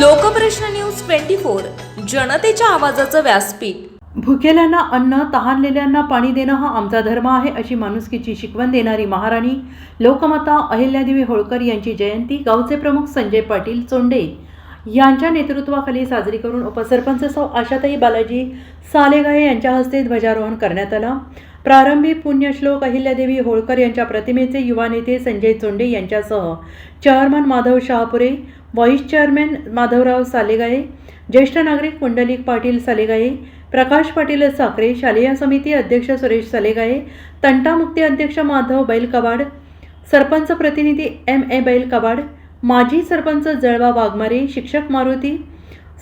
Lokprashna news twenty four जनतेच्या आवाजाचं व्यासपीठ. भुकेल्यांना अन्न तहानलेल्यांना पाणी देणं हा आमचा धर्म आहे अशी माणुसकीची शिकवण देणारी महाराणी लोकमाता अहिल्यादेवी होळकर यांची जयंती गावचे प्रमुख संजय पाटील चोंडे यांच्या नेतृत्वाखाली साजरी करून उपसरपंच सौ आशाताई बालाजी सालेगाळे यांच्या हस्ते ध्वजारोहण करण्यात आलं. प्रारंभी पुण्यश्लोक अहिल्यादेवी होळकर यांच्या प्रतिमेचे युवा नेते संजय चोंडे यांच्यासह chairman Madhav Shahapure vice chairman Madhavrao Salegale ज्येष्ठ नागरिक पुंडलिक पाटील सालेगाळे प्रकाश पाटील साखरे शालेय समिती अध्यक्ष सुरेश सालेगाळे तंटामुक्ती अध्यक्ष माधव बैल कबाड सरपंच प्रतिनिधी एम ए बैल कबाड माजी सरपंच जळवा वाघमारे शिक्षक मारुती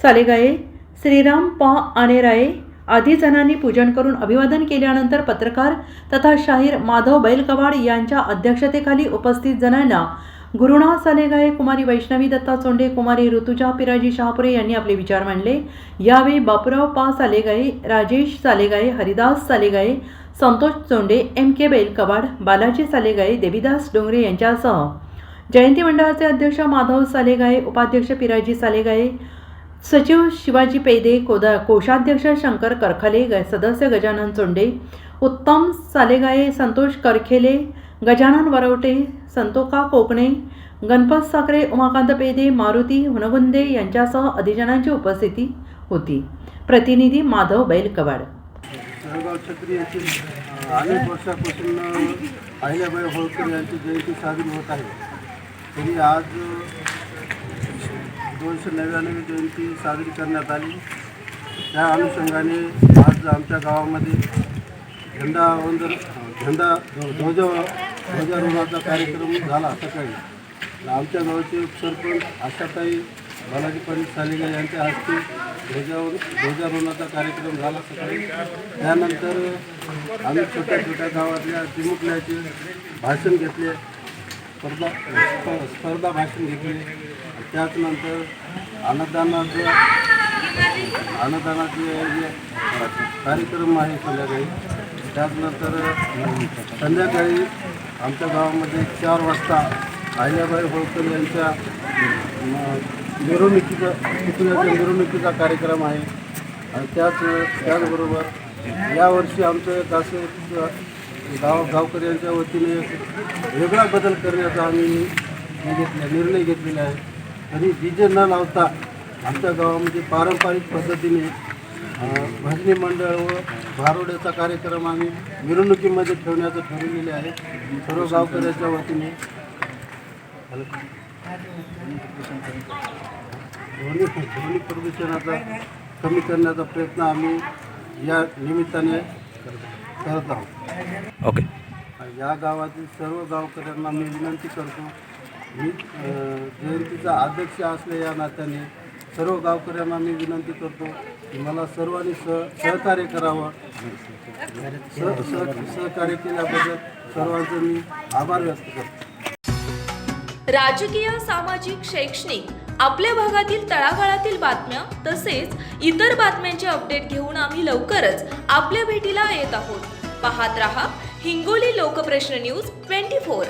सालेगाळे श्रीराम पा आणेराये आधी जणांनी पूजन करून अभिवादन केल्यानंतर पत्रकार तथा शाहीर माधव बैलकवाड यांच्या अध्यक्षतेखाली उपस्थित जणांना गुरुनाथ सालेगाळे कुमारी वैष्णवी दत्ता चोंडे कुमारी ऋतुजा पिराजी शहापुरे यांनी आपले विचार मांडले. यावेळी बापूराव पा. सालेगाई राजेश सालेगाये हरिदास सालेगाये संतोष चोंडे एम. के. बैलकवाड बालाजी सालेगाये देवीदास डोंगरे यांच्यासह जयंती मंडळाचे अध्यक्ष माधव सालेगाय उपाध्यक्ष पिराजी सालेगाय सचिव शिवाजी पेदे कोदा कोषाध्यक्ष शंकर करखले ग सदस्य गजानन चोंडे उत्तम सालेगाये संतोष करखेले गजानन वरवटे संतोका कोकणे गणपत साखरे उमाकांत पेदे मारुती हुनगुंदे यांच्यासह अधिजनांची उपस्थिती होती. प्रतिनिधी माधव बैलकवाड. जळगाव छत्री येथील अनेक वर्षापासून अहिल्याबाई होळकर यांची जयंती साजरी होत आहे. तरी आज दोनशे नव्याण्णवी जयंती साजरी करण्यात आली. त्या अनुषंगाने आज आमच्या गावामध्ये झेंडावंदन झेंडा ध्वज ध्वजारोहणाचा कार्यक्रम झाला सकाळी. आमच्या गावाचे सरपंच आशाताई बालाजी पंडित सालेगा यांच्या हस्ते ध्वजावर ध्वजारोहणाचा कार्यक्रम झाला सकाळी. त्यानंतर आम्ही छोट्या छोट्या गावातल्या चिमुकल्याचे भाषण घेतले. स्पर्धा स्पर्धा भाषण घेतले. त्याचनंतर अन्नदानाचं अन्नदानाचे जे कार्यक्रम आहे संध्याकाळी त्याचनंतर संध्याकाळी आमच्या गावामध्ये चार वाजता आहिल्याबाई होळकर यांच्या मिरवणुकीचा पुतळ्याच्या मिरवणुकीचा कार्यक्रम आहे. आणि त्याच त्याचबरोबर यावर्षी आमचं असं गाव गावकऱ्यांच्या वतीने एक वेगळा बदल करण्याचा आम्ही घेतला निर्णय घेतलेला आहे. तरी डी जे न लावता आमच्या गावामध्ये पारंपरिक पद्धतीने भजनी मंडळ व भारोड्याचा कार्यक्रम आम्ही मिरवणुकीमध्ये ठेवण्याचं ठरवलेले आहे. सर्व गावकऱ्याच्या वतीने. ध्वनी ध्वनी प्रदूषणाचा कमी करण्याचा प्रयत्न आम्ही या निमित्ताने करत आहोत. ओके. या गावातील सर्व गावकऱ्यांना मी विनंती करतो मी जयंतीचा अध्यक्ष असल्या या नात्याने सर्व गावकऱ्यांना मी विनंती करतो की मला सर्वांनी सह सहकार्य करावं. सह सह सहकार्य केल्याबद्दल सर्वांचं मी आभार व्यक्त करतो. राजकीय सामाजिक शैक्षणिक आपल्या भागातील तळागाळातील बातम्या तसेच इतर बातम्यांचे अपडेट घेऊन आम्ही लवकरच आपल्या भेटीला येत आहोत. पाहत रहा Hingoli Lokprashna news twenty four.